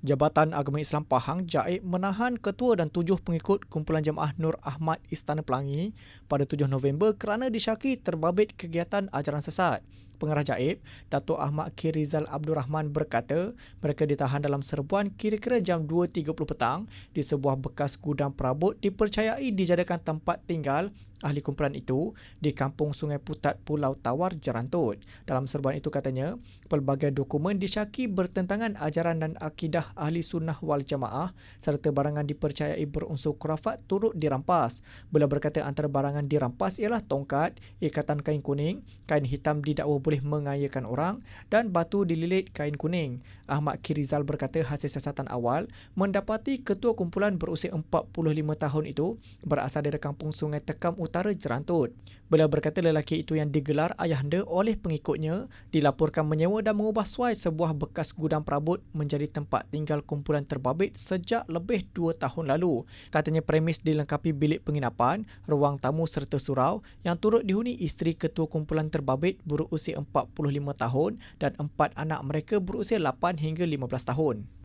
Jabatan Agama Islam Pahang Jaib menahan ketua dan tujuh pengikut kumpulan jemaah Nur Ahmad Istana Pelangi pada 7 November kerana disyaki terbabit kegiatan ajaran sesat. Pengarah Jaib, Datuk Ahmad Kirizal Abdul Rahman berkata mereka ditahan dalam serbuan kira-kira jam 2.30 petang di sebuah bekas gudang perabot dipercayai dijadikan tempat tinggal ahli kumpulan itu di kampung Sungai Putat Pulau Tawar Jerantut. Dalam serbuan itu katanya, pelbagai dokumen disyaki bertentangan ajaran dan akidah ahli sunnah wal jamaah serta barangan dipercayai berunsur kurafat turut dirampas. Beliau berkata antara barangan dirampas ialah tongkat, ikatan kain kuning, kain hitam didakwa boleh mengayakan orang dan batu dililit kain kuning. Ahmad Kirizal berkata hasil siasatan awal mendapati ketua kumpulan berusia 45 tahun itu berasal dari kampung Sungai Tekam Utara Jerantut. Beliau berkata lelaki itu yang digelar ayahanda oleh pengikutnya dilaporkan menyewa dan mengubah suai sebuah bekas gudang perabot menjadi tempat tinggal kumpulan terbabit sejak lebih dua tahun lalu. Katanya premis dilengkapi bilik penginapan, ruang tamu serta surau yang turut dihuni isteri ketua kumpulan terbabit berusia 45 tahun dan empat anak mereka berusia 8 hingga 15 tahun.